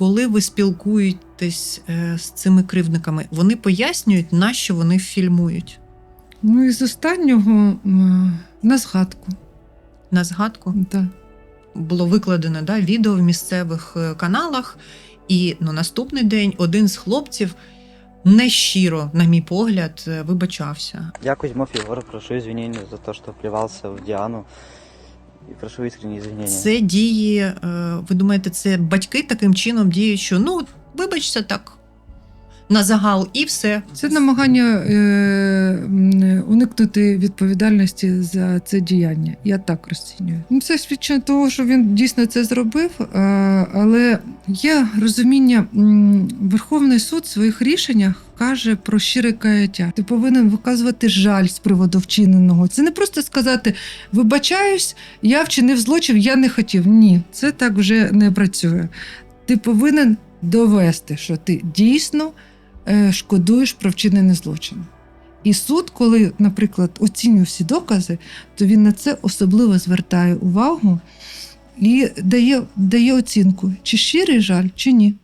коли ви спілкуєтесь е, з цими кривдниками, вони пояснюють, на що вони фільмують Ну і з останнього на згадку. на згадку. Да. було викладено да, відео в місцевих е, каналах, і ну, наступний день один з хлопців нещиро, на мій погляд, е, вибачався. Я Егор, прошу извинения за то, что плевался в Диану. Прошу искренние извинения. Це дії, е, ви думаєте, це батьки таким чином діють, що ну, вибачся так. На загал і все. Це намагання е, уникнути відповідальності за це діяння. Я так розцінюю. Ну, це свідчення того, що він дійсно це зробив, а, але є розуміння, Верховний суд в своїх рішеннях каже про щире каяття. Ти повинен виказувати жаль з приводу вчиненого. Це не просто сказати вибачаюсь, я вчинив злочин, я не хотів. Ні, це так вже не працює. Ти повинен довести, що ти дійсно е, шкодуєш про вчинений злочин. І суд, коли, наприклад, оцінює всі докази, то він на це особливо звертає увагу і дає, дає оцінку, чи щирий жаль, чи ні.